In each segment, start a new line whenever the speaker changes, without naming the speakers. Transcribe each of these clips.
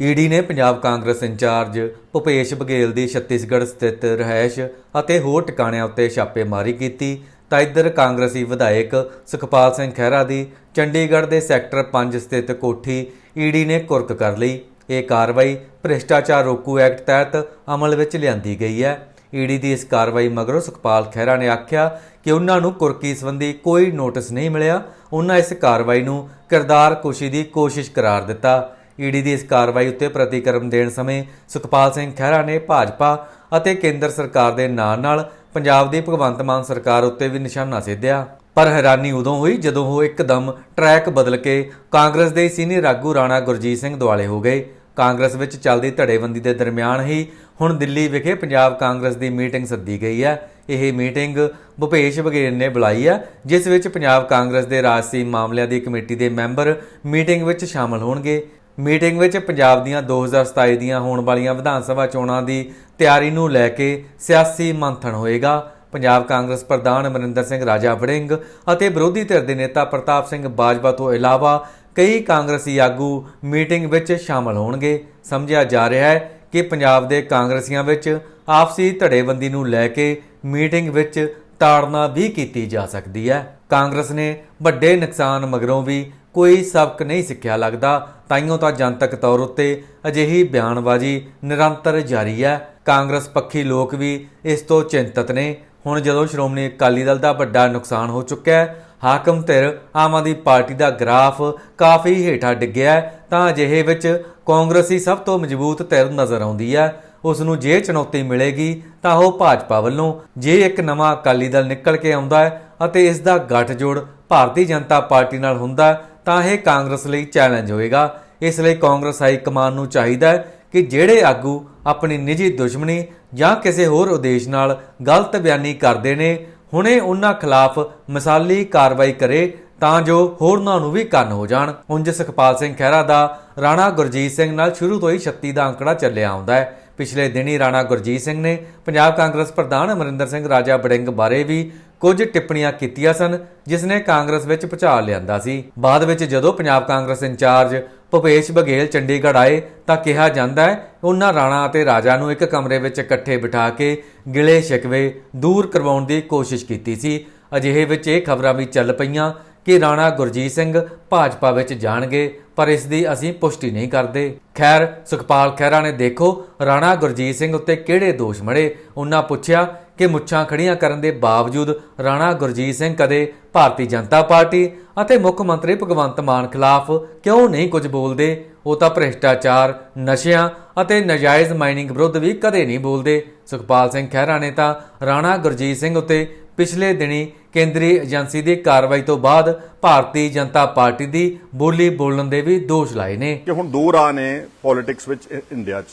ED ਨੇ Punjab Congress incharge Bhupesh Baghel ਦੀ ਛੱਤੀਸਗੜ੍ਹ ਸਥਿਤ ਰਹਿائش ਅਤੇ ਹੋਰ ਟਿਕਾਣਿਆਂ ਉੱਤੇ ਛਾਪੇਮਾਰੀ ਕੀਤੀ, ਤਾਂ ਇੱਧਰ ਕਾਂਗਰਸੀ ਵਿਧਾਇਕ ਸੁਖਪਾਲ ਸਿੰਘ ਖਹਿਰਾ ਦੀ ਚੰਡੀਗੜ੍ਹ ਦੇ ਸੈਕਟਰ 5 ਸਥਿਤ ਕੋਠੀ ਈਡੀ ਨੇ ਕੁਰਕ ਕਰ ਲਈ। ਇਹ ਕਾਰਵਾਈ ਭ੍ਰਿਸ਼ਟਾਚਾਰ ਰੋਕੂ ਐਕਟ ਤਹਿਤ ਅਮਲ ਵਿੱਚ ਲਿਆਂਦੀ ਗਈ ਹੈ। ਈਡੀ ਦੀ ਇਸ ਕਾਰਵਾਈ ਮਗਰੋਂ ਸੁਖਪਾਲ ਖਹਿਰਾ ਨੇ ਆਖਿਆ ਕਿ ਉਹਨਾਂ ਨੂੰ ਕੁਰਕੀ ਸੰਬੰਧੀ ਕੋਈ ਨੋਟਿਸ ਨਹੀਂ ਮਿਲਿਆ। ਉਹਨਾਂ ਇਸ ਕਾਰਵਾਈ ਨੂੰ ਕਿਰਦਾਰ ਕੁਸ਼ੀ ਦੀ ਕੋਸ਼ਿਸ਼ ਕਰਾਰ ਦਿੱਤਾ। ਈਡੀ ਦੀ ਇਸ ਕਾਰਵਾਈ ਉੱਤੇ ਪ੍ਰਤੀਕਰਮ ਦੇਣ ਸਮੇਂ ਸੁਖਪਾਲ ਸਿੰਘ ਖਹਿਰਾ ਨੇ ਭਾਜਪਾ ਅਤੇ ਕੇਂਦਰ ਸਰਕਾਰ ਦੇ ਨਾਲ-ਨਾਲ ਪੰਜਾਬ ਦੀ ਭਗਵੰਤ ਮਾਨ ਸਰਕਾਰ ਉੱਤੇ ਵੀ ਨਿਸ਼ਾਨਾ ਸਿੱਧਿਆ। ਪਰ ਹੈਰਾਨੀ ਉਦੋਂ ਹੋਈ ਜਦੋਂ ਉਹ ਇੱਕਦਮ ਟਰੈਕ ਬਦਲ ਕੇ ਕਾਂਗਰਸ ਦੇ ਸੀਨੀਅਰ ਆਗੂ ਰਾਣਾ ਗੁਰਜੀਤ ਸਿੰਘ ਦੁਆਲੇ ਹੋ ਗਏ। ਕਾਂਗਰਸ ਵਿੱਚ ਚੱਲਦੀ ਧੜੇਬੰਦੀ ਦੇ ਦਰਮਿਆਨ ਹੀ ਹੁਣ ਦਿੱਲੀ ਵਿਖੇ ਪੰਜਾਬ ਕਾਂਗਰਸ ਦੀ ਮੀਟਿੰਗ ਸੱਦੀ ਗਈ ਹੈ। ਇਹ ਮੀਟਿੰਗ ਭੁਪੇਸ਼ ਬਘੇਲ ਨੇ ਬੁਲਾਈ ਹੈ, ਜਿਸ ਵਿੱਚ ਪੰਜਾਬ ਕਾਂਗਰਸ ਦੇ ਰਾਜਸੀ ਮਾਮਲਿਆਂ ਦੀ ਕਮੇਟੀ ਦੇ ਮੈਂਬਰ ਮੀਟਿੰਗ ਵਿੱਚ ਸ਼ਾਮਲ ਹੋਣਗੇ। ਮੀਟਿੰਗ ਵਿੱਚ ਪੰਜਾਬ ਦੀਆਂ 2027 ਦੀਆਂ ਹੋਣ ਵਾਲੀਆਂ ਵਿਧਾਨ ਸਭਾ ਚੋਣਾਂ ਦੀ ਤਿਆਰੀ ਨੂੰ ਲੈ ਕੇ ਸਿਆਸੀ ਮੰਥਨ ਹੋਏਗਾ। ਪੰਜਾਬ ਕਾਂਗਰਸ ਪ੍ਰਧਾਨ ਅਮਰਿੰਦਰ ਸਿੰਘ, ਰਾਜਾ ਵੜਿੰਗ ਅਤੇ ਵਿਰੋਧੀ ਧਿਰ ਦੇ ਨੇਤਾ ਪ੍ਰਤਾਪ ਸਿੰਘ ਬਾਜਵਾ ਤੋਂ ਇਲਾਵਾ ਕਈ ਕਾਂਗਰਸੀ ਆਗੂ ਮੀਟਿੰਗ ਵਿੱਚ ਸ਼ਾਮਲ ਹੋਣਗੇ। ਸਮਝਿਆ ਜਾ ਰਿਹਾ ਹੈ ਕਿ ਪੰਜਾਬ ਦੇ ਕਾਂਗਰਸੀਆਂ ਵਿੱਚ ਆਪਸੀ ਧੜੇਬੰਦੀ ਨੂੰ ਲੈ ਕੇ ਮੀਟਿੰਗ ਵਿੱਚ ਤਾੜਨਾ ਵੀ ਕੀਤੀ ਜਾ ਸਕਦੀ ਹੈ। ਕਾਂਗਰਸ ਨੇ ਵੱਡੇ ਨੁਕਸਾਨ ਮਗਰੋਂ ਵੀ ਕੋਈ ਸਬਕ ਨਹੀਂ ਸਿੱਖਿਆ ਲੱਗਦਾ, ਤਾਈਓ ਤਾਂ ਜਨਤਕ ਤੌਰ ਉੱਤੇ ਅਜਿਹੀ ਬਿਆਨਬਾਜ਼ੀ ਨਿਰੰਤਰ ਜਾਰੀ ਹੈ। ਕਾਂਗਰਸ ਪੱਖੀ ਲੋਕ ਵੀ ਇਸ ਤੋਂ ਚਿੰਤਤ ਨੇ। ਹੁਣ ਜਦੋਂ ਸ਼੍ਰੋਮਣੀ ਅਕਾਲੀ ਦਲ ਦਾ ਵੱਡਾ ਨੁਕਸਾਨ ਹੋ ਚੁੱਕਿਆ ਹੈ, ਹਾਕਮ ਧਿਰ ਆਮ ਆਦਮੀ ਪਾਰਟੀ ਦਾ ਗ੍ਰਾਫ ਕਾਫੀ ਹੇਠਾਂ ਡਿੱਗਿਆ ਤਾਂ ਅਜਿਹੇ ਵਿੱਚ ਕਾਂਗਰਸੀ ਸਭ ਤੋਂ ਮਜ਼ਬੂਤ ਧਿਰ ਨਜ਼ਰ ਆਉਂਦੀ ਹੈ। ਉਸ ਨੂੰ ਜੇ ਚੁਣੌਤੀ ਮਿਲੇਗੀ, ਤਾਂ ਉਹ ਭਾਜਪਾ ਵੱਲੋਂ ਜੇ ਇੱਕ ਨਵਾਂ ਅਕਾਲੀ ਦਲ ਨਿਕਲ ਕੇ ਆਉਂਦਾ ਹੈ ਅਤੇ ਇਸ ਦਾ ਗੱਠਜੋੜ ਭਾਰਤੀ ਜਨਤਾ ਪਾਰਟੀ ਨਾਲ ਹੁੰਦਾ ਤਾਂ ਇਹ ਕਾਂਗਰਸ ਲਈ ਚੈਲੰਜ ਹੋਏਗਾ। ਇਸ ਲਈ ਕਾਂਗਰਸ ਹਾਈ ਕਮਾਨ ਨੂੰ ਚਾਹੀਦਾ ਹੈ ਕਿ ਜਿਹੜੇ ਆਗੂ ਆਪਣੀ ਨਿੱਜੀ ਦੁਸ਼ਮਣੀ ਜਾਂ ਕਿਸੇ ਹੋਰ ਉਦੇਸ਼ ਨਾਲ ਗਲਤ ਬਿਆਨੀ ਕਰਦੇ ਨੇ, ਹੁਣੇ ਉਹਨਾਂ ਖਿਲਾਫ ਮਿਸਾਲੀ ਕਾਰਵਾਈ ਕਰੇ ਤਾਂ ਜੋ ਹੋਰਨਾਂ ਨੂੰ ਵੀ ਕੰਨ ਹੋ ਜਾਣ। ਉਂਝ ਸੁਖਪਾਲ ਸਿੰਘ ਖਹਿਰਾ ਦਾ ਰਾਣਾ ਗੁਰਜੀਤ ਸਿੰਘ ਨਾਲ ਸ਼ੁਰੂ ਤੋਂ ਹੀ 36 ਦਾ ਅੰਕੜਾ ਚੱਲਿਆ ਆਉਂਦਾ ਹੈ। ਪਿਛਲੇ ਦਿਨੀ ਰਾਣਾ ਗੁਰਜੀਤ ਸਿੰਘ ਨੇ ਪੰਜਾਬ ਕਾਂਗਰਸ ਪ੍ਰਧਾਨ ਅਮਰਿੰਦਰ ਸਿੰਘ ਰਾਜਾ ਬੜਿੰਗ ਬਾਰੇ ਵੀ ਕੁਝ ਟਿੱਪਣੀਆਂ ਕੀਤੀਆਂ ਸਨ ਜਿਸ ਨੇ ਕਾਂਗਰਸ ਵਿੱਚ ਭੁਚਾਲ ਲਿਆਂਦਾ ਸੀ। ਬਾਅਦ ਵਿੱਚ ਜਦੋਂ ਪੰਜਾਬ ਕਾਂਗਰਸ ਇੰਚਾਰਜ ਭੁਪੇਸ਼ ਬਘੇਲ ਚੰਡੀਗੜ੍ਹ ਆਏ, ਤਾਂ ਕਿਹਾ ਜਾਂਦਾ ਹੈ, ਉਹਨਾਂ ਰਾਣਾ ਅਤੇ ਰਾਜਾ ਨੂੰ ਇੱਕ ਕਮਰੇ ਵਿੱਚ ਇਕੱਠੇ ਬਿਠਾ ਕੇ ਗਿਲੇ ਸ਼ਿਕਵੇ ਦੂਰ ਕਰਵਾਉਣ ਦੀ ਕੋਸ਼ਿਸ਼ ਕੀਤੀ ਸੀ। ਅਜਿਹੇ ਵਿੱਚ ਇਹ ਖਬਰਾਂ ਵੀ ਚੱਲ ਪਈਆਂ ਕਿ ਰਾਣਾ ਗੁਰਜੀਤ ਸਿੰਘ ਭਾਜਪਾ ਵਿੱਚ ਜਾਣਗੇ, ਪਰ ਇਸ ਦੀ ਅਸੀਂ ਪੁਸ਼ਟੀ ਨਹੀਂ ਕਰਦੇ। ਖੈਰ, ਸੁਖਪਾਲ ਖਹਿਰਾ ਨੇ ਦੇਖੋ, ਰਾਣਾ ਗੁਰਜੀਤ ਸਿੰਘ ਉੱਤੇ ਕਿਹੜੇ ਦੋਸ਼ ਮੜੇ? ਉਹਨਾਂ ਪੁੱਛਿਆ ਕਿ ਮੁੱਛਾਂ ਖੜੀਆਂ ਕਰਨ ਦੇ ਬਾਵਜੂਦ ਰਾਣਾ ਗੁਰਜੀਤ ਸਿੰਘ ਕਦੇ ਭਾਰਤੀ ਜਨਤਾ ਪਾਰਟੀ ਅਤੇ ਮੁੱਖ ਮੰਤਰੀ ਭਗਵੰਤ ਮਾਨ ਖਿਲਾਫ ਕਿਉਂ ਨਹੀਂ ਕੁਝ ਬੋਲਦੇ? ਉਹ ਤਾਂ ਭ੍ਰਿਸ਼ਟਾਚਾਰ, ਨਸ਼ਿਆਂ ਅਤੇ ਨਜਾਇਜ਼ ਮਾਈਨਿੰਗ ਵਿਰੁੱਧ ਵੀ ਕਦੇ ਨਹੀਂ ਬੋਲਦੇ। ਸੁਖਪਾਲ ਸਿੰਘ ਖਹਿਰਾ ਨੇ ਤਾਂ ਰਾਣਾ ਗੁਰਜੀਤ ਸਿੰਘ ਉੱਤੇ ਪਿਛਲੇ ਦਿਨੀ ਕੇਂਦਰੀ ਏਜੰਸੀ ਦੀ ਕਾਰਵਾਈ ਤੋਂ ਬਾਅਦ ਭਾਰਤੀ ਜਨਤਾ ਪਾਰਟੀ ਦੀ ਬੋਲੀ ਬੋਲਣ ਦੇ ਵੀ ਦੋਸ਼ ਲਾਏ ਨੇ।
ਕਿ ਹੁਣ ਦੋ ਰਾਹ ਨੇ ਪੋਲਿਟਿਕਸ ਵਿੱਚ ਇੰਡੀਆ 'ਚ।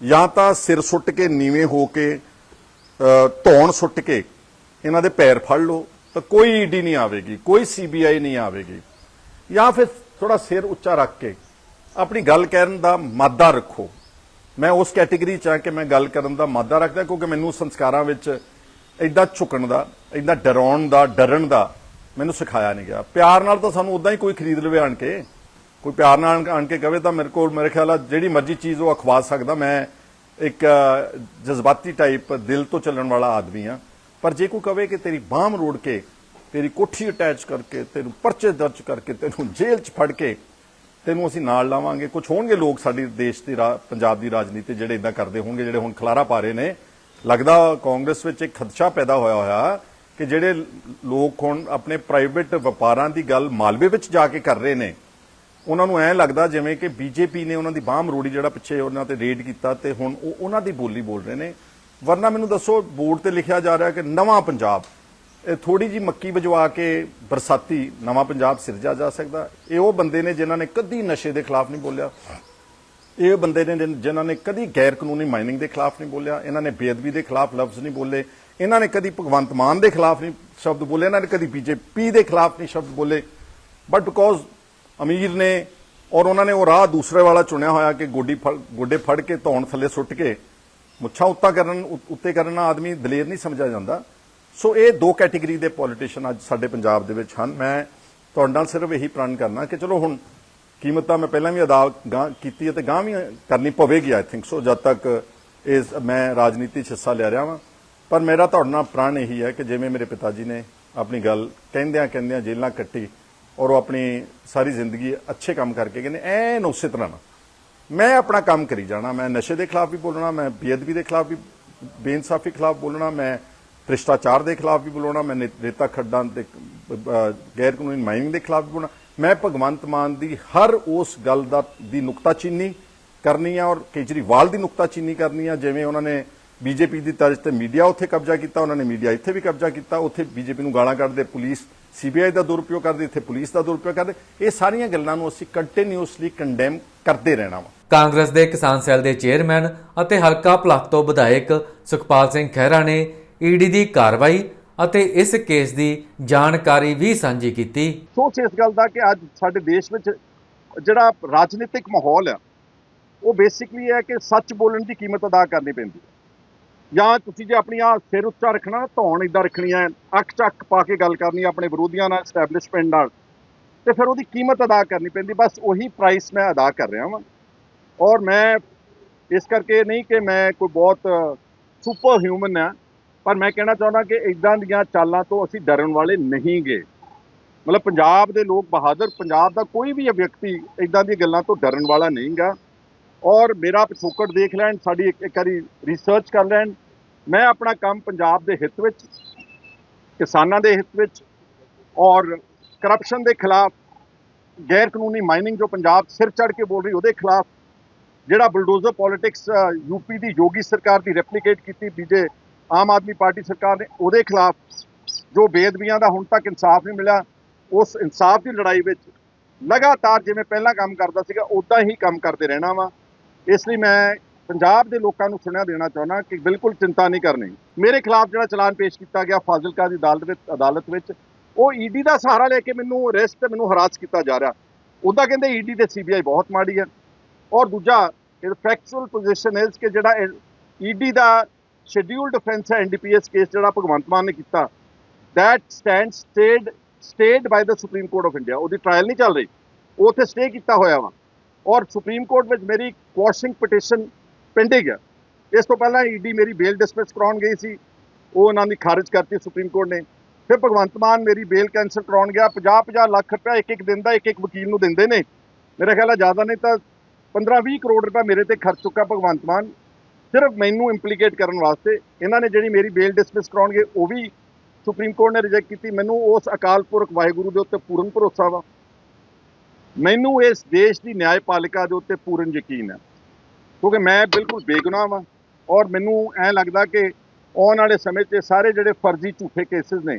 ਜਾਂ ਤਾਂ ਸਿਰ ਸੁੱਟ ਕੇ ਨੀਵੇਂ ਹੋ ਕੇ ਧੌਣ ਸੁੱਟ ਕੇ ਇਹਨਾਂ ਦੇ ਪੈਰ ਫੜ ਲਓ ਤਾਂ ਕੋਈ ਈਡੀ ਨਹੀਂ ਆਵੇਗੀ, ਕੋਈ ਸੀਬੀਆਈ ਨਹੀਂ ਆਵੇਗੀ। ਜਾਂ ਫਿਰ ਥੋੜਾ ਸਿਰ ਉੱਚਾ ਰੱਖ ਕੇ ਆਪਣੀ ਗੱਲ ਕਰਨ ਦਾ ਮਾਦਾ ਰੱਖੋ। ਮੈਂ ਉਸ ਕੈਟੇਗਰੀ ਚ ਆ ਕਿ ਮੈਂ ਗੱਲ ਕਰਨ ਦਾ ਮਾਦਾ ਰੱਖਦਾ ਕਿਉਂਕਿ ਮੈਨੂੰ ਸੰਸਕਾਰਾਂ ਵਿੱਚ ਐਦਾਂ ਝੁਕਣ ਦਾ ਐਦਾਂ ਡਰਾਉਣ ਦਾ, ਡਰਨ ਦਾ ਮੈਨੂੰ ਸਿਖਾਇਆ ਨਹੀਂ ਗਿਆ। ਪਿਆਰ ਨਾਲ ਤਾਂ ਸਾਨੂੰ ਉਦਾਂ ਹੀ ਕੋਈ ਖਰੀਦ ਲਵੇ ਆਣ ਕੇ। ਕੋਈ ਪਿਆਰ ਨਾਲ ਆਣ ਕੇ ਕਵੇ ਤਾਂ ਮੇਰੇ ਕੋਲ ਮੇਰੇ ਖਿਆਲ ਆ ਜਿਹੜੀ ਮਰਜ਼ੀ ਚੀਜ਼ ਉਹ ਅਖਵਾ ਸਕਦਾ, ਮੈਂ ਇੱਕ ਜਜ਼ਬਾਤੀ ਟਾਈਪ ਦਿਲ ਤੋਂ ਚੱਲਣ ਵਾਲਾ ਆਦਮੀ ਆ। ਪਰ ਜੇ ਕੋਈ ਕਵੇ ਕਿ ਤੇਰੀ ਬਾਹ ਮਰੋੜ ਕੇ, ਤੇਰੀ ਕੋਠੀ ਅਟੈਚ ਕਰਕੇ, ਤੈਨੂੰ ਪਰਚੇ ਦਰਜ ਕਰਕੇ, ਤੈਨੂੰ ਜੇਲ੍ਹ 'ਚ ਫੜ ਕੇ, ਤੈਨੂੰ ਅਸੀਂ ਨਾਲ ਲਾਵਾਂਗੇ। ਕੁਝ ਹੋਣਗੇ ਲੋਕ ਸਾਡੀ ਦੇਸ਼ ਦੀ ਰਾ- ਪੰਜਾਬ ਦੀ ਰਾਜਨੀਤੀ ਜਿਹੜੇ ਇਦਾਂ ਕਰਦੇ ਹੋਣਗੇ, ਜਿਹੜੇ ਹੁਣ ਖਲਾਰਾ ਪਾ ਰਹੇ ਨੇ। ਲੱਗਦਾ ਕਾਂਗਰਸ ਵਿੱਚ ਇੱਕ ਖਦਸ਼ਾ ਪੈਦਾ ਹੋਇਆ ਹੋਇਆ ਕਿ ਜਿਹੜੇ ਲੋਕ ਹੁਣ ਆਪਣੇ ਪ੍ਰਾਈਵੇਟ ਵਪਾਰਾਂ ਦੀ ਗੱਲ ਮਾਲਵੇ ਵਿੱਚ ਜਾ ਕੇ ਕਰ ਰਹੇ ਨੇ। ਉਹਨਾਂ ਨੂੰ ਐਂ ਲੱਗਦਾ ਜਿਵੇਂ ਕਿ ਬੀਜੇਪੀ ਨੇ ਉਹਨਾਂ ਦੀ ਬਾਹ ਮਰੋੜੀ ਜਿਹੜਾ ਪਿੱਛੇ ਉਹਨਾਂ ਤੇ ਰੇਡ ਕੀਤਾ ਤੇ ਹੁਣ ਉਹ ਉਹਨਾਂ ਦੀ ਬੋਲੀ ਬੋਲ ਰਹੇ ਨੇ। ਵਰਨਾ ਮੈਨੂੰ ਦੱਸੋ, ਬੋਰਡ ਤੇ ਲਿਖਿਆ ਜਾ ਰਿਹਾ ਕਿ ਨਵਾਂ ਪੰਜਾਬ, ਇਹ ਥੋੜੀ ਜੀ ਮੱਕੀ ਵਜਵਾ ਕੇ ਬਰਸਾਤੀ ਨਵਾਂ ਪੰਜਾਬ ਸਿਰਜਿਆ ਜਾ ਸਕਦਾ। ਇਹ ਉਹ ਬੰਦੇ ਨੇ ਜਿਨ੍ਹਾਂ ਨੇ ਕਦੀ ਨਸ਼ੇ ਦੇ ਖਿਲਾਫ ਨਹੀਂ ਬੋਲਿਆ। ਇਹ ਬੰਦੇ ਨੇ ਜਿਨ- ਜਿਨ੍ਹਾਂ ਨੇ ਕਦੀ ਗੈਰ ਕਾਨੂੰਨੀ ਮਾਈਨਿੰਗ ਦੇ ਖਿਲਾਫ ਨਹੀਂ ਬੋਲਿਆ। ਇਹਨਾਂ ਨੇ ਬੇਅਦਬੀ ਦੇ ਖਿਲਾਫ ਲਫ਼ਜ਼ ਨਹੀਂ ਬੋਲੇ। ਇਹਨਾਂ ਨੇ ਕਦੀ ਭਗਵੰਤ ਮਾਨ ਦੇ ਖਿਲਾਫ ਨਹੀਂ ਸ਼ਬਦ ਬੋਲੇ। ਇਹਨਾਂ ਨੇ ਕਦੀ ਬੀਜੇਪੀ ਦੇ ਖਿਲਾਫ ਨਹੀਂ ਸ਼ਬਦ ਬੋਲੇ। ਬਟ ਬਿਕੋਜ਼ ਅਮੀਰ ਨੇ ਔਰ ਉਹਨਾਂ ਨੇ ਉਹ ਰਾਹ ਦੂਸਰੇ ਵਾਲਾ ਚੁਣਿਆ ਹੋਇਆ ਕਿ ਗੋਡੀ ਫੜ- ਗੋਡੇ ਫੜ ਕੇ ਧੌਣ ਥੱਲੇ ਸੁੱਟ ਕੇ ਮੁੱਛਾਂ ਉੱਤਾ ਕਰਨ ਉੱਤੇ ਕਰਨ ਨਾਲ ਆਦਮੀ ਦਲੇਰ ਨਹੀਂ ਸਮਝਿਆ ਜਾਂਦਾ। ਸੋ ਇਹ ਦੋ ਕੈਟੇਗਰੀ ਦੇ ਪੋਲੀਟੀਸ਼ੀਅਨ ਅੱਜ ਸਾਡੇ ਪੰਜਾਬ ਦੇ ਵਿੱਚ ਹਨ। ਮੈਂ ਤੁਹਾਡੇ ਨਾਲ ਸਿਰਫ ਇਹੀ ਪ੍ਰਣ ਕਰਨਾ ਕਿ ਚਲੋ ਹੁਣ
ਕੀਮਤਾਂ ਮੈਂ ਪਹਿਲਾਂ ਵੀ ਅਦਾ, ਗਾਂ, ਕੀਤੀ ਹੈ ਤੇ ਗਾਂ ਵੀ ਕਰਨੀ ਪਵੇਗੀ ਆਈ ਥਿੰਕ ਸੋ ਜਦ ਤੱਕ ਇਸ ਮੈਂ ਰਾਜਨੀਤੀ 'ਚ ਹਿੱਸਾ ਲੈ ਰਿਹਾ ਵਾਂ। ਪਰ ਮੇਰਾ ਤੁਹਾਡੇ ਨਾਲ ਪ੍ਰਣ ਇਹੀ ਹੈ ਕਿ ਜਿਵੇਂ ਮੇਰੇ ਪਿਤਾ ਜੀ ਨੇ ਆਪਣੀ ਗੱਲ ਕਹਿੰਦਿਆਂ ਕਹਿੰਦਿਆਂ ਜੇਲਾਂ ਕੱਟੀ ਔਰ ਉਹ ਆਪਣੀ ਸਾਰੀ ਜ਼ਿੰਦਗੀ ਅੱਛੇ ਕੰਮ ਕਰਕੇ ਕਹਿੰਦੇ ਐਨ ਉਸੇ ਤਰ੍ਹਾਂ ਨਾਲ ਮੈਂ ਆਪਣਾ ਕੰਮ ਕਰੀ ਜਾਣਾ, ਮੈਂ ਨਸ਼ੇ ਦੇ ਖਿਲਾਫ ਵੀ ਬੋਲਣਾ, ਮੈਂ ਬੇਅਦਬੀ ਦੇ ਖਿਲਾਫ ਵੀ, ਬੇਇਨਸਾਫੀ ਖਿਲਾਫ ਬੋਲਣਾ, ਮੈਂ ਭ੍ਰਿਸ਼ਟਾਚਾਰ ਦੇ ਖਿਲਾਫ ਵੀ ਬੋਲਣਾ, ਮੈਂ ਰੇਤਾ ਖੱਡਾਂ ਦੇ ਗੈਰ ਕਾਨੂੰਨੀ ਮਾਈਨਿੰਗ ਦੇ ਖਿਲਾਫ ਵੀ ਬੋਲਣਾ। ਮੈਂ ਭਗਵੰਤ ਮਾਨ ਦੀ ਹਰ ਉਸ ਗੱਲ ਦਾ ਦੀ ਨੁਕਤਾਚੀਨੀ ਕਰਨੀ ਆ ਔਰ ਕੇਜਰੀਵਾਲ ਦੀ ਨੁਕਤਾਚੀਨੀ ਕਰਨੀ ਆ। ਜਿਵੇਂ ਉਹਨਾਂ ਨੇ ਬੀਜੇਪੀ ਦੀ ਤਰਜ਼ ਤੇ ਮੀਡੀਆ ਉੱਥੇ ਕਬਜ਼ਾ ਕੀਤਾ, ਉਹਨਾਂ ਨੇ ਮੀਡੀਆ ਇੱਥੇ ਵੀ ਕਬਜ਼ਾ ਕੀਤਾ, ਉੱਥੇ ਬੀਜੇਪੀ ਨੂੰ ਗਾਲਾਂ ਕੱਢਦੇ, ਪੁਲਿਸ ਸੀਬੀਆਈ ਦਾ ਦੁਰਉਪਯੋਗ ਕਰਦੀ ਇੱਥੇ ਪੁਲਿਸ ਦਾ ਦੁਰਉਪਯੋਗ ਕਰਦੇ ਇਹ ਸਾਰੀਆਂ ਗੱਲਾਂ ਨੂੰ ਅਸੀਂ ਕੰਟੀਨਿਊਸਲੀ ਕੰਡੈਮ ਕਰਦੇ ਰਹਿਣਾ ਵਾ।
ਕਾਂਗਰਸ ਦੇ ਕਿਸਾਨ ਸੈੱਲ ਦੇ ਚੇਅਰਮੈਨ ਅਤੇ ਹਲਕਾ ਪਲਾਕ ਤੋਂ ਵਿਧਾਇਕ ਸੁਖਪਾਲ ਸਿੰਘ ਖਹਿਰਾ ਨੇ ਈਡੀ ਦੀ ਕਾਰਵਾਈ ਅਤੇ ਇਸ ਕੇਸ ਦੀ ਜਾਣਕਾਰੀ ਵੀ ਸਾਂਝੀ ਕੀਤੀ।
ਅਫਸੋਸ ਇਸ ਗੱਲ ਦਾ ਕਿ ਅੱਜ ਸਾਡੇ ਦੇਸ਼ ਵਿੱਚ ਜਿਹੜਾ ਰਾਜਨੀਤਿਕ ਮਾਹੌਲ ਆ ਉਹ ਬੇਸਿਕਲੀ ਹੈ ਕਿ ਸੱਚ ਬੋਲਣ ਦੀ ਕੀਮਤ ਅਦਾ ਕਰਨੀ ਪੈਂਦੀ ਹੈ। ਜਾਂ ਤੁਸੀਂ ਜੇ ਆਪਣੀਆਂ ਸਿਰ ਉੱਚਾ ਰੱਖਣਾ, ਧੌਣ ਇਦਾਂ ਹੈ, ਅੱਖ ਚੱਕ ਪਾ ਕੇ ਗੱਲ ਕਰਨੀ ਆਪਣੇ ਵਿਰੋਧੀਆਂ ਨਾਲ ਐਸਟੈਬਲਿਸ਼ਮੈਂਟ ਨਾਲ, ਤੇ ਫਿਰ ਉਹਦੀ ਕੀਮਤ ਅਦਾ ਕਰਨੀ ਪੈਂਦੀ, ਬਸ ਉਹੀ ਪ੍ਰਾਈਸ ਮੈਂ ਅਦਾ ਕਰ ਰਿਹਾ ਹਾਂ ਔਰ ਮੈਂ ਇਸ ਕਰਕੇ ਨਹੀਂ ਕਿ ਮੈਂ ਕੋਈ ਬਹੁਤ ਸੁਪਰ ਹਿਊਮਨ ਹਾਂ, ਪਰ ਮੈਂ ਕਹਿਣਾ ਚਾਹੁੰਦਾ ਕਿ ਇਦਾਂ ਦੀਆਂ ਚਾਲਾਂ ਤੋਂ ਅਸੀਂ ਡਰਨ ਵਾਲੇ ਨਹੀਂ ਗੇ ਮਤਲਬ ਪੰਜਾਬ ਦੇ ਲੋਕ ਬਹਾਦਰ, ਪੰਜਾਬ ਦਾ ਕੋਈ ਵੀ ਵਿਅਕਤੀ ਇਦਾਂ ਦੀਆਂ ਗੱਲਾਂ ਤੋਂ ਡਰਨ ਵਾਲਾ ਨਹੀਂਗਾ। ਔਰ ਮੇਰਾ ਪਿਛੋਕੜ ਦੇਖ ਲੈਣ, ਸਾਡੀ ਇੱਕ ਇੱਕ ਵਾਰੀ ਰਿਸਰਚ ਕਰ ਲੈਣ। ਮੈਂ ਆਪਣਾ ਕੰਮ ਪੰਜਾਬ ਦੇ ਹਿੱਤ ਵਿੱਚ, ਕਿਸਾਨਾਂ ਦੇ ਹਿੱਤ ਵਿੱਚ ਔਰ ਕਰਪਸ਼ਨ ਦੇ ਖਿਲਾਫ ਗੈਰ ਕਾਨੂੰਨੀ ਮਾਈਨਿੰਗ ਜੋ ਪੰਜਾਬ ਸਿਰ ਚੜ ਕੇ ਬੋਲ ਰਹੀ, ਉਹਦੇ ਖਿਲਾਫ ਜਿਹੜਾ ਬੁਲਡੋਜ਼ਰ ਪੋਲਿਟਿਕਸ ਯੂਪੀ ਦੀ ਯੋਗੀ ਸਰਕਾਰ ਦੀ ਰੈਪਲੀਕੇਟ ਕੀਤੀ ਬੀਜੇ ਆਮ ਆਦਮੀ ਪਾਰਟੀ ਸਰਕਾਰ ਨੇ, ਉਹਦੇ ਖਿਲਾਫ ਜੋ ਬੇਦਬੀਆਂ ਦਾ ਹੁਣ ਤੱਕ ਇਨਸਾਫ ਨਹੀਂ ਮਿਲਿਆ, ਉਸ ਇਨਸਾਫ ਦੀ ਲੜਾਈ ਵਿੱਚ ਲਗਾਤਾਰ ਜਿਵੇਂ ਪਹਿਲਾਂ ਕੰਮ ਕਰਦਾ ਸੀਗਾ ਉਦਾਂ ਹੀ ਕੰਮ ਕਰਦੇ ਰਹਿਣਾ ਵਾ। ਇਸ ਲਈ ਮੈਂ ਪੰਜਾਬ ਦੇ ਲੋਕਾਂ ਨੂੰ ਸੁਣਿਆ ਦੇਣਾ ਚਾਹੁੰਦਾ ਕਿ ਬਿਲਕੁਲ ਚਿੰਤਾ ਨਹੀਂ ਕਰਨੀ। ਮੇਰੇ ਖਿਲਾਫ ਜਿਹੜਾ ਚਲਾਨ ਪੇਸ਼ ਕੀਤਾ ਗਿਆ ਫਾਜ਼ਿਲਕਾ ਦੀ ਅਦਾਲਤ ਵਿੱਚ ਅਦਾਲਤ ਵਿੱਚ, ਉਹ ਈਡੀ ਦਾ ਸਹਾਰਾ ਲੈ ਕੇ ਮੈਨੂੰ ਅਰੈਸਟ ਤੇ ਮੈਨੂੰ ਹਰਾਸ ਕੀਤਾ ਜਾ ਰਿਹਾ। ਉਹਦਾ ਕਹਿੰਦੇ ਈਡੀ ਤੇ ਸੀਬੀਆਈ ਬਹੁਤ ਮਾੜੀ ਹੈ। ਔਰ ਦੂਜਾ, ਇਹ ਫੈਕਚੁਅਲ ਪੋਜੀਸ਼ਨ ਇਜ਼ ਕਿ ਜਿਹੜਾ ਈਡੀ ਦਾ ਸ਼ੈਡਿਊਲਡ ਅਫੈਂਸ ਹੈ ਐਨਡੀਪੀਐਸ ਕੇਸ ਜਿਹੜਾ ਭਗਵੰਤ ਮਾਨ ਨੇ ਕੀਤਾ that stand stayed stayed by ਦਾ ਸੁਪਰੀਮ ਕੋਰਟ of ਇੰਡੀਆ ਉਹਦੀ ਟ੍ਰਾਇਲ ਨਹੀਂ ਚੱਲ ਰਹੀ। ਉਹ ਉੱਥੇ ਸਟੇ ਕੀਤਾ ਹੋਇਆ ਵਾ। ਔਰ ਸੁਪਰੀਮ ਕੋਰਟ ਵਿੱਚ ਮੇਰੀ ਕੁਐਸ਼ਨਿੰਗ ਪਟੀਸ਼ਨ ਪੈਂਡਿੰਗ ਹੈ। ਇਸ ਤੋਂ ਪਹਿਲਾਂ ਈਡੀ ਮੇਰੀ ਬੇਲ ਡਿਸਮਿਸ ਕਰਾਉਣ ਗਈ ਸੀ। ਉਹ ਉਹਨਾਂ ਦੀ ਖਾਰਜ ਕਰਤੀ ਸੁਪਰੀਮ ਕੋਰਟ ਨੇ। ਫਿਰ ਭਗਵੰਤ ਮਾਨ ਮੇਰੀ ਬੇਲ ਕੈਂਸਲ ਕਰਾਉਣ ਗਿਆ। 50 50 ਲੱਖ ਰੁਪਏ ਇੱਕ ਇੱਕ ਦਿਨ ਦਾ ਇੱਕ ਇੱਕ ਵਕੀਲ ਨੂੰ ਦਿੰਦੇ ਨੇ। ਮੇਰੇ ਖਿਆਲ ਆ ਜ਼ਿਆਦਾ ਨਹੀਂ ਤਾਂ 15 20 ਕਰੋੜ ਰੁਪਏ ਮੇਰੇ ਤੇ ਖਰਚ ਚੁੱਕਾ ਭਗਵੰਤ ਮਾਨ। ਸਿਰਫ ਮੈਨੂੰ ਇੰਪਲੀਕੇਟ ਕਰਨ ਵਾਸਤੇ ਇਹਨਾਂ ਨੇ ਜਿਹੜੀ ਮੇਰੀ ਬੇਲ ਡਿਸਮਿਸ ਕਰਾਉਣਗੇ, ਉਹ ਵੀ ਸੁਪਰੀਮ ਕੋਰਟ ਨੇ ਰਿਜੈਕਟ ਕੀਤੀ। ਮੈਨੂੰ ਉਸ ਅਕਾਲ ਪੁਰਖ ਵਾਹਿਗੁਰੂ ਦੇ ਉੱਤੇ ਪੂਰਨ ਭਰੋਸਾ ਵਾ। ਮੈਨੂੰ ਇਸ ਦੇਸ਼ ਦੀ ਨਿਆਂਪਾਲਿਕਾ ਦੇ ਉੱਤੇ ਪੂਰਨ ਯਕੀਨ ਹੈ। ਕਿਉਂਕਿ ਮੈਂ ਬਿਲਕੁਲ ਬੇਗੁਨਾਹ ਵਾਂ ਔਰ ਮੈਨੂੰ ਐ ਲੱਗਦਾ ਕਿ ਆਉਣ ਵਾਲੇ ਸਮੇਂ 'ਚ ਸਾਰੇ ਜਿਹੜੇ ਫਰਜ਼ੀ ਝੂਠੇ ਕੇਸਿਸ ਨੇ,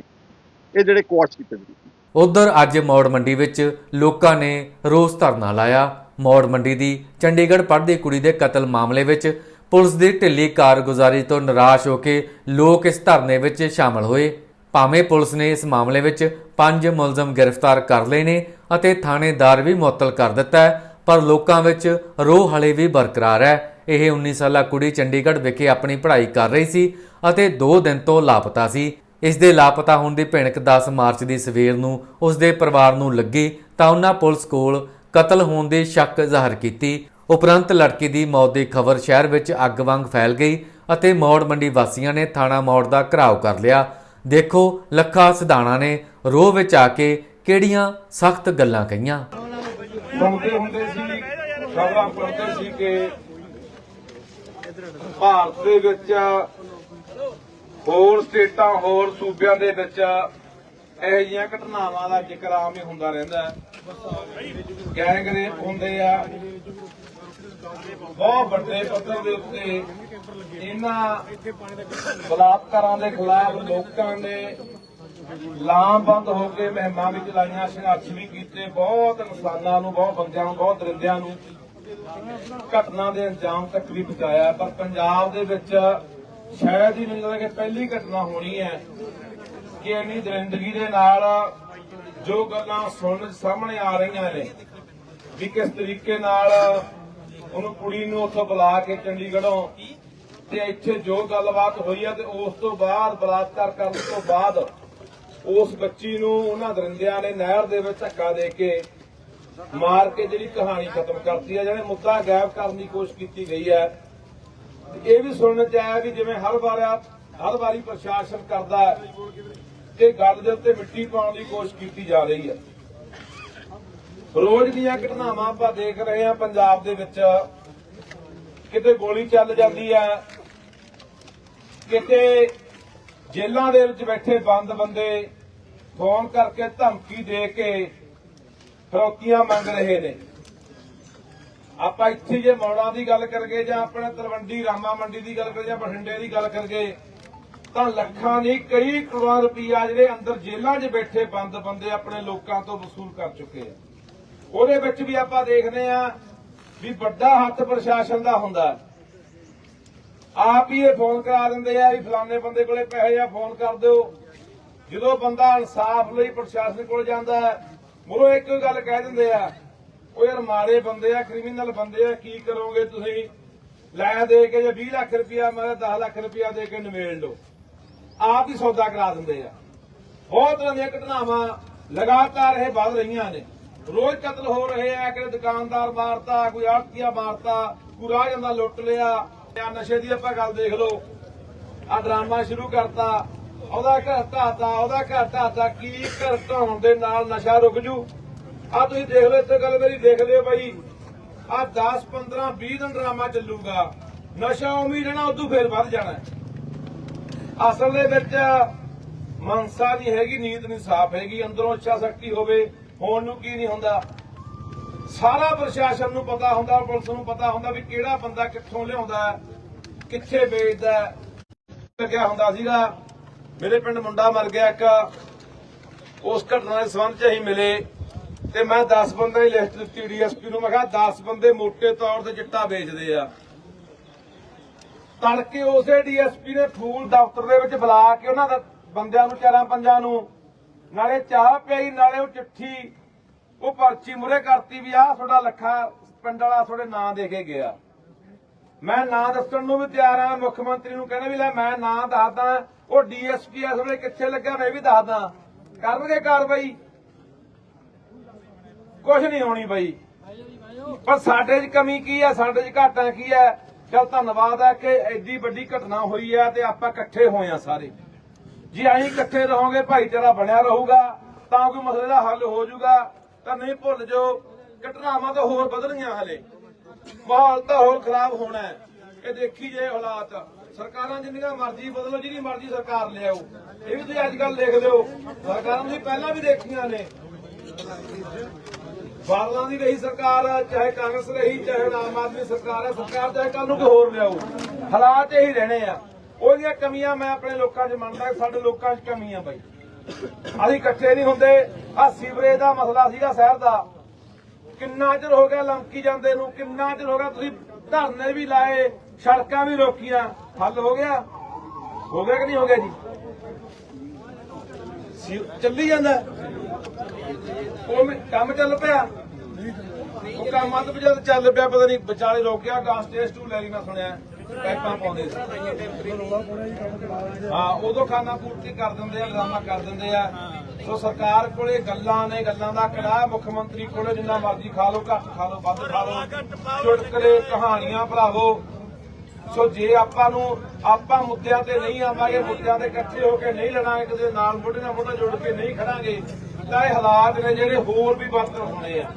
ਇਹ ਜਿਹੜੇ ਕੁਆਸ਼ ਕੀਤੇ ਜਾਣਗੇ।
ਉਧਰ ਅੱਜ ਮੌੜ ਮੰਡੀ ਵਿੱਚ ਲੋਕਾਂ ਨੇ ਰੋਸ ਧਰਨਾ ਲਾਇਆ। ਮੌੜ ਮੰਡੀ ਦੀ ਚੰਡੀਗੜ੍ਹ ਪੜ੍ਹਦੀ ਕੁੜੀ ਦੇ ਕਤਲ ਮਾਮਲੇ ਵਿੱਚ ਪੁਲਿਸ ਦੀ ਢਿੱਲੀ ਕਾਰਗੁਜ਼ਾਰੀ ਤੋਂ ਨਿਰਾਸ਼ ਹੋ ਕੇ ਲੋਕ ਇਸ ਧਰਨੇ ਵਿੱਚ ਸ਼ਾਮਲ ਹੋਏ। ਭਾਵੇਂ ਪੁਲਿਸ ਨੇ ਇਸ ਮਾਮਲੇ ਵਿੱਚ ਪੰਜ ਮੁਲਜ਼ਮ ਗ੍ਰਿਫਤਾਰ ਕਰ ਲਏ ਨੇ ਅਤੇ ਥਾਣੇਦਾਰ ਵੀ ਮੁਅੱਤਲ ਕਰ ਦਿੱਤਾ ਹੈ, ਪਰ ਲੋਕਾਂ ਵਿੱਚ ਰੋਹ ਹਲੇ ਵੀ ਬਰਕਰਾਰ ਹੈ। ਇਹ 19 ਸਾਲਾ ਕੁੜੀ ਚੰਡੀਗੜ੍ਹ ਵਿਖੇ ਆਪਣੀ ਪੜ੍ਹਾਈ ਕਰ ਰਹੀ ਸੀ ਅਤੇ 2 ਦਿਨ ਤੋਂ ਲਾਪਤਾ ਸੀ। ਇਸ ਦੇ ਲਾਪਤਾ ਹੋਣ ਦੀ ਭਿਣਕ 10 ਮਾਰਚ ਦੀ ਸਵੇਰ ਨੂੰ ਉਸ ਦੇ ਪਰਿਵਾਰ ਨੂੰ ਲੱਗੀ ਤਾਂ ਉਹਨਾਂ ਪੁਲਿਸ ਕੋਲ ਕਤਲ ਹੋਣ ਦੀ ਸ਼ੱਕ ਜ਼ਾਹਰ ਕੀਤੀ। ਉਪਰੰਤ ਲੜਕੀ ਦੀ ਮੌਤ ਦੀ ਖਬਰ ਸ਼ਹਿਰ ਵਿੱਚ ਅੱਗ ਵਾਂਗ ਫੈਲ ਗਈ ਅਤੇ ਮੌੜ ਮੰਡੀ ਵਾਸੀਆਂ ਨੇ ਥਾਣਾ ਮੌੜ ਦਾ ਘਰਾਓ ਕਰ ਲਿਆ। ਦੇਖੋ, ਲੱਖਾ ਸਿਧਾਣਾ ਨੇ ਰੋਹ ਵਿੱਚ ਆ ਕੇ ਕਿਹੜੀਆਂ ਸਖਤ ਗੱਲਾਂ ਕਹੀਆਂ?
ਸੁਣਦੇ ਹੁੰਦੇ ਸੀ ਖਬਰਾਂ ਪੜ੍ਹਦੇ ਸੀ ਕਿ ਭਾਰਤ ਦੇ ਵਿੱਚ ਹੋਰ ਸਟੇਟਾਂ, ਹੋਰ ਸੂਬਿਆਂ ਦੇ ਵਿੱਚ ਇਹੋ ਜਿਹੀਆਂ ਘਟਨਾਵਾਂ ਦਾ ਜ਼ਿਕਰ ਆਮ ਹੀ ਹੁੰਦਾ ਰਹਿੰਦਾ ਗੈਂਗ ਰੇਪ ਹੁੰਦੇ ਆ। ਬਹੁਤ ਵੱਡੇ ਪੱਧਰ ਦੇ ਉੱਤੇ ਇਹਨਾਂ ਬਲਾਤਕਾਰਾਂ ਦੇ ਖਿਲਾਫ ਲੋਕਾਂ ਨੇ ਲਾਮਬੰਦ ਹੋ ਕੇ ਮਹਿਮਾ ਵੀ ਚਲਾਈਆਂ ਸੰਘਰਸ਼ ਵੀ ਕੀਤੇ, ਬਹੁਤ ਇਨਸਾਨਾਂ ਨੂੰ, ਬਹੁਤ ਬੰਦਿਆਂ ਨੂੰ, ਬਹੁਤ ਦਰਿੰਦਿਆਂ ਨੂੰ ਘਟਨਾ ਦੇ ਅੰਜਾਮ ਤੱਕ ਵੀ ਪਹੁੰਚਾਇਆ। ਪਰ ਪੰਜਾਬ ਦੇ ਵਿੱਚ ਸ਼ਾਇਦ ਹੀ ਮੈਨੂੰ ਲੱਗਦਾ ਕਿ ਪਹਿਲੀ ਘਟਨਾ ਹੋਣੀ ਹੈ ਕਿ ਇੰਨੀ ਦਰਿੰਦਗੀ ਦੇ ਨਾਲ ਜੋ ਗੱਲਾਂ ਸੁਣਨ ਸਾਹਮਣੇ ਆ ਰਹੀਆਂ ਨੇ, ਵੀ ਕਿਸ ਤਰੀਕੇ ਨਾਲ ਉਹਨੂੰ ਕੁੜੀ ਨੂੰ ਉੱਥੋਂ ਬੁਲਾ ਕੇ ਚੰਡੀਗੜ੍ਹੋਂ ਤੇ ਇੱਥੇ ਜੋ ਗੱਲਬਾਤ ਹੋਈ ਆ ਤੇ ਉਸ ਤੋਂ ਬਾਅਦ ਬਲਾਤਕਾਰ ਕਰਨ ਤੋਂ ਬਾਅਦ ਉਸ ਬੱਚੀ ਨੂੰ ਉਹਨਾਂ ਦਰਿੰਦਿਆਂ ਨੇ ਨਹਿਰ ਦੇ ਵਿੱਚ ਧੱਕਾ ਦੇ ਕੇ ਮਾਰ ਕੇ ਜਿਹੜੀ ਕਹਾਣੀ ਖਤਮ ਕਰਤੀ ਹੈ ਜਿਹੜੇ ਮੁੱਦਾ ਗਾਇਬ ਕਰਨ ਦੀ ਕੋਸ਼ਿਸ਼ ਕੀਤੀ ਗਈ ਹੈ। ਇਹ ਵੀ ਸੁਣਨ ਚ ਆਇਆ ਵੀ ਜਿਵੇਂ ਹਰ ਵਾਰ ਹਰ ਵਾਰੀ ਪ੍ਰਸ਼ਾਸਨ ਕਰਦਾ ਕਿ ਗੱਲ ਦੇ ਉੱਤੇ ਮਿੱਟੀ ਪਾਉਣ ਦੀ ਕੋਸ਼ਿਸ਼ ਕੀਤੀ ਜਾ ਰਹੀ ਹੈ। ਰੋਜ਼ ਦੀਆਂ ਘਟਨਾਵਾਂ ਆਪਾਂ ਦੇਖ ਰਹੇ ਹਾਂ ਪੰਜਾਬ ਦੇ ਵਿੱਚ। ਕਿਤੇ ਗੋਲੀ ਚੱਲ ਜਾਂਦੀ ਹੈ, ਕਿਤੇ ਜੇਲ੍ਹਾਂ ਦੇ ਵਿੱਚ ਬੈਠੇ ਬੰਦ ਬੰਦੇ ਫੋਨ ਕਰਕੇ ਧਮਕੀ ਦੇ ਕੇ ਫਰੋਕੀਆਂ ਮੰਗ ਰਹੇ ਨੇ ਆਪਾਂ ਇੱਥੇ ਜੇ ਮੌੜਾਂ ਦੀ ਗੱਲ ਕਰਗੇ ਜਾਂ ਆਪਣੇ ਤਲਵੰਡੀ ਰਾਮਾ ਮੰਡੀ ਦੀ ਗੱਲ ਕਰੀਏ ਜਾਂ ਬਠਿੰਡੇ ਦੀ ਗੱਲ ਕਰਗੇ ਤਾਂ ਲੱਖਾਂ ਨਹੀਂ, ਕਈ ਕਰੋੜਾਂ ਰੁਪਈਆ ਜਿਹੜੇ ਅੰਦਰ ਜੇਲ੍ਹਾਂ 'ਚ ਬੈਠੇ ਬੰਦ ਬੰਦੇ ਆਪਣੇ ਲੋਕਾਂ ਤੋਂ ਵਸੂਲ ਕਰ ਚੁੱਕੇ ਆ ਉਹਦੇ ਵਿੱਚ ਵੀ ਆਪਾਂ ਦੇਖਦੇ ਆ ਵੀ ਵੱਡਾ ਹੱਥ ਪ੍ਰਸ਼ਾਸਨ ਦਾ ਹੁੰਦਾ ਹੈ। ਆਪ ਹੀ ਇਹ ਫੋਨ ਕਰਾ ਦਿੰਦੇ ਆ ਵੀ ਫਲਾਣੇ ਬੰਦੇ ਕੋਲੇ ਪੈਸੇ ਆ, ਫੋਨ ਕਰ ਦਿਓ। ਜਦੋਂ ਬੰਦਾ ਇਨਸਾਫ ਲਈ ਪ੍ਰਸ਼ਾਸਨ ਕੋਲ ਜਾਂਦਾ ਹੈ, ਮੁਰੋ ਇੱਕ ਗੱਲ ਕਹਿ ਦਿੰਦੇ ਆ ਉਹ ਯਾਰ ਮਾਰੇ ਬੰਦੇ ਆ, ਕ੍ਰਿਮੀਨਲ ਬੰਦੇ ਆ, ਕੀ ਕਰੋਗੇ ਤੁਸੀਂ? ਲੈ ਦੇ ਕੇ ਜੇ 20 ਲੱਖ ਰੁਪਇਆ, ਮੈਂ 10 ਲੱਖ ਰੁਪਇਆ ਦੇ ਕੇ ਨਵੇੜ ਲਓ। ਆਪ ਹੀ ਸੌਦਾ ਕਰਾ ਦਿੰਦੇ ਆ। ਬਹੁਤ ਤਰ੍ਹਾਂ ਦੀਆਂ ਘਟਨਾਵਾਂ ਲਗਾਤਾਰ ਇਹ ਵੱਧ ਰਹੀਆਂ ਨੇ। ਰੋਜ਼ ਕਤਲ ਹੋ ਰਹੇ ਆ ਕਿ ਦੁਕਾਨਦਾਰ ਮਾਰਤਾ, ਕੋਈ ਆੜਤੀਆ ਮਾਰਤਾ, ਕੋਈ ਰਾਹ ਜਾਂਦਾ ਲੁੱਟ ਲਿਆ। ਆ ਨਸ਼ੇ ਦੀ ਆਪਾਂ ਗੱਲ ਦੇਖ ਲਓ। ਆ ਡਰਾਮਾ ਸ਼ੁਰੂ ਕਰਤਾ। ਉਹਦਾ ਘਰ ਢਾਤਾ ਉਹਦਾ ਘਰ ਢਾਤਾ ਕੀ ਘਰ ਢਾਉਣ ਦੇ ਨਾਲ ਨਸ਼ਾ ਰੁਕ ਜੂ? ਆ ਤੁਸੀਂ ਦੇਖ ਲਓ, ਇੱਥੇ ਗੱਲ ਮੇਰੀ ਦੇਖ ਲਿਓ ਬਾਈ। ਆ 10 15 20 ਦਿਨ ਡਰਾਮਾ ਚੱਲੂਗਾ। ਨਸ਼ਾ ਉਮੀ ਰਹਿਣਾ, ਉਦੋਂ ਫੇਰ ਵੱਧ ਜਾਣਾ। ਅਸਲ ਦੇ ਵਿੱਚ ਮਨਸਾ ਨਹੀਂ ਹੈਗੀ ਨੀਤ ਨਹੀਂ ਸਾਫ਼ ਹੈਗੀ, ਅੰਦਰੋਂ ਇੱਛਾ ਸ਼ਕਤੀ ਹੋਵੇ, ਹੋਣ ਨੂੰ ਕੀ ਨਹੀਂ ਹੁੰਦਾ। ਸਾਰਾ ਪ੍ਰਸ਼ਾਸਨ ਨੂੰ ਪਤਾ ਹੁੰਦਾ, ਪੁਲਿਸ ਨੂੰ ਪਤਾ ਹੁੰਦਾ ਵੀ ਕਿਹੜਾ ਬੰਦਾ ਕਿੱਥੋਂ ਲਿਆਉਂਦਾ, ਕਿੱਥੇ ਵੇਚਦਾ, ਲੱਗਿਆ ਹੁੰਦਾ ਸੀਗਾ। ਮੇਰੇ ਪਿੰਡ ਮੁੰਡਾ ਮਰ ਗਿਆ ਇੱਕ। ਉਸ ਘਟਨਾ ਦੇ ਸੰਬੰਧ ਚ ਅਸੀਂ ਮਿਲੇ ਤੇ ਮੈਂ 10 ਬੰਦੇ ਦੀ ਲਿਸਟ ਦਿੱਤੀ ਡੀਐਸਪੀ ਨੂੰ। ਮੈਂ ਕਿਹਾ 10 ਬੰਦੇ ਮੋٹے ਤੌਰ ਤੇ ਚਿੱਟਾ ਵੇਚਦੇ ਆ। ਤੜਕੇ ਉਸੇ ਡੀਐਸਪੀ ਨੇ ਫੂਲ ਦਫ਼ਤਰ ਦੇ ਵਿੱਚ ਬੁਲਾ ਕੇ ਉਹਨਾਂ ਦਾ ਬੰਦਿਆਂ ਨੂੰ, ਚਾਰਾਂ ਪੰਜਾਂ ਨੂੰ, ਨਾਲੇ ਚਾਹ ਪਿਆਈ, ਨਾਲੇ ਉਹ ਚਿੱਠੀ ਉਹ ਪਰਚੀ ਮੁਰੇ ਕਰਤੀ ਵੀ ਆਹ ਤੁਹਾਡਾ ਲੱਖਾ ਪਿੰਡ ਵਾਲਾ ਤੁਹਾਡੇ ਨਾਂ ਦੇ ਕੇ ਗਿਆ। ਮੈਂ ਨਾਂ ਦੱਸਣ ਨੂੰ ਵੀ ਤਿਆਰ ਆ, ਮੁੱਖ ਮੰਤਰੀ ਨੂੰ ਕਹਿੰਦੇ ਵੀ ਲੈ ਮੈਂ ਨਾਂ ਦੱਸਦਾ, ਉਹ ਡੀਐਸਪੀ ਇਸ ਵੇਲੇ ਕਿੱਥੇ ਲੱਗਿਆ, ਮੈਂ ਵੀ ਦੱਸਦਾ। ਕਰਨਗੇ ਕਾਰਵਾਈ? ਕੁਝ ਨਹੀਂ ਹੋਣੀ ਬਈ। ਪਰ ਸਾਡੇ 'ਚ ਕਮੀ ਕੀ ਹੈ ਸਾਡੇ 'ਚ ਘਾਟਾ ਕੀ ਹੈ ਚਲ ਧੰਨਵਾਦ ਆ ਕਿ ਐਡੀ ਵੱਡੀ ਘਟਨਾ ਹੋਈ ਹੈ ਤੇ ਆਪਾਂ ਇਕੱਠੇ ਹੋਏ ਆ ਸਾਰੇ। ਜੇ ਅਸੀਂ ਇਕੱਠੇ ਰਹੋਗੇ, ਭਾਈਚਾਰਾ ਬਣਿਆ ਰਹੂਗਾ, ਤਾਂ ਕੋਈ ਮਸਲੇ ਦਾ ਹੱਲ ਹੋ ਜਾਊਗਾ। ਤਾਂ ਨਹੀਂ ਭੁੱਲ ਜਾਓ, ਘਟਨਾਵਾਂ ਤਾਂ ਹੋਰ ਵਧਣਗੀਆਂ ਹਲੇ। ਮਾਹੌਲ ਤਾਂ ਹੋਰ ਖਰਾਬ ਹੋਣਾ ਹੈ। ਇਹ ਦੇਖੀ ਜੇ ਹਾਲਾਤ। ਸਰਕਾਰਾਂ ਜਿੰਨੀਆਂ ਮਰਜ਼ੀ ਬਦਲੋ, ਜਿਹਦੀ ਮਰਜ਼ੀ ਸਰਕਾਰ ਲਿਆਓ। ਇਹ ਵੀ ਤੁਸੀਂ ਅੱਜ ਕੱਲ ਦੇਖ ਲਿਓ। ਸਰਕਾਰਾਂ ਤੁਸੀਂ ਪਹਿਲਾਂ ਵੀ ਦੇਖੀਆਂ ਨੇ। ਬਾਦਲਾਂ ਦੀ ਰਹੀ ਸਰਕਾਰ, ਚਾਹੇ ਕਾਂਗਰਸ ਰਹੀ, ਚਾਹੇ ਆਮ ਆਦਮੀ ਸਰਕਾਰ ਹੈ, ਸਰਕਾਰ ਚਾਹੇ ਕੱਲ ਨੂੰ ਕੋਈ ਹੋਰ ਲਿਆਓ। ਹਾਲਾਤ ਇਹੀ ਰਹਿਣੇ ਆ। ਉਹਦੀਆਂ ਕਮੀਆਂ ਮੈਂ ਆਪਣੇ ਲੋਕਾਂ 'ਚ ਮੰਨਦਾ, ਸਾਡੇ ਲੋਕਾਂ 'ਚ ਕਮੀਆਂ ਬਾਈ। ਅਸੀਂ ਇਕੱਠੇ ਨਹੀਂ ਹੁੰਦੇ। ਆ ਸੀਵਰੇਜ ਦਾ ਮਸਲਾ ਸੀਗਾ ਸ਼ਹਿਰ ਦਾ। ਕਿੰਨਾ ਚਿਰ ਹੋ ਗਿਆ ਲੰਕੀ ਜਾਂਦੇ ਨੂੰ, ਕਿੰਨਾ ਚਿਰ ਹੋ ਗਿਆ ਤੁਸੀਂ ਧਰਨੇ ਵੀ ਲਾਏ, ਸੜਕਾਂ ਵੀ ਰੋਕੀਆਂ। ਹੱਲ ਹੋ ਗਿਆ? ਹੋ ਗਿਆ ਕਿ ਨਹੀਂ ਹੋ ਗਿਆ ਜੀ? ਚੱਲੀ ਜਾਂਦਾ? ਉਹ ਕੰਮ ਚੱਲ ਪਿਆ? ਉਹ ਕੰਮ ਅੱਧ ਚੱਲ ਪਿਆ, ਪਤਾ ਨਹੀਂ, ਵਿਚਾਲੇ ਰੁਕ ਗਿਆ ਗਾਂ ਸਟੇਜ 2 ਲੈ ਲਈ ਮੈਂ ਸੁਣਿਆ। ਪੈਪਾਂ ਪਾਉਂਦੇ ਸੀ। ਹਾਂ, ਉਦੋਂ ਖਾਨਾ ਪੂਰਤੀ ਕਰ ਦਿੰਦੇ ਆ, ਡਰਾਮਾ ਕਰ ਦਿੰਦੇ ਆ। ਸੋ ਸਰਕਾਰ ਕੋਲੇ ਗੱਲਾਂ ਨੇ, ਗੱਲਾਂ ਦਾ ਕੜਾ, ਮੁੱਖ ਮੰਤਰੀ ਕੋਲੇ ਜਿੰਨਾ ਮਰਜ਼ੀ ਖਾ ਲਓ, ਘੱਟ ਖਾ ਲਓ, ਵੱਧ ਖਾ ਲਓ ਚੁਟਕਲੇ ਕਹਾਣੀਆਂ ਭਰਾਵੋ ਸੋ ਜੇ ਆਪਾਂ ਨੂੰ, ਆਪਾਂ ਮੁੱਦਿਆਂ ਤੇ ਨਹੀਂ ਆਵਾਂਗੇ, ਮੁੱਦਿਆਂ ਤੇ ਇਕੱਠੇ ਹੋ ਕੇ ਨਹੀਂ ਲੜਾਂਗੇ ਕਿਸੇ ਨਾਲ ਮੋਢੇ ਨਾਲ ਮੋਢਾ ਜੋੜ ਕੇ ਨਹੀਂ ਖੜਾਂਗੇ, ਤਾਂ ਇਹ ਹਾਲਾਤ ਨੇ ਜਿਹੜੇ ਹੋਰ ਵੀ ਬਦਤਰ ਹੋਣੇ ਆ।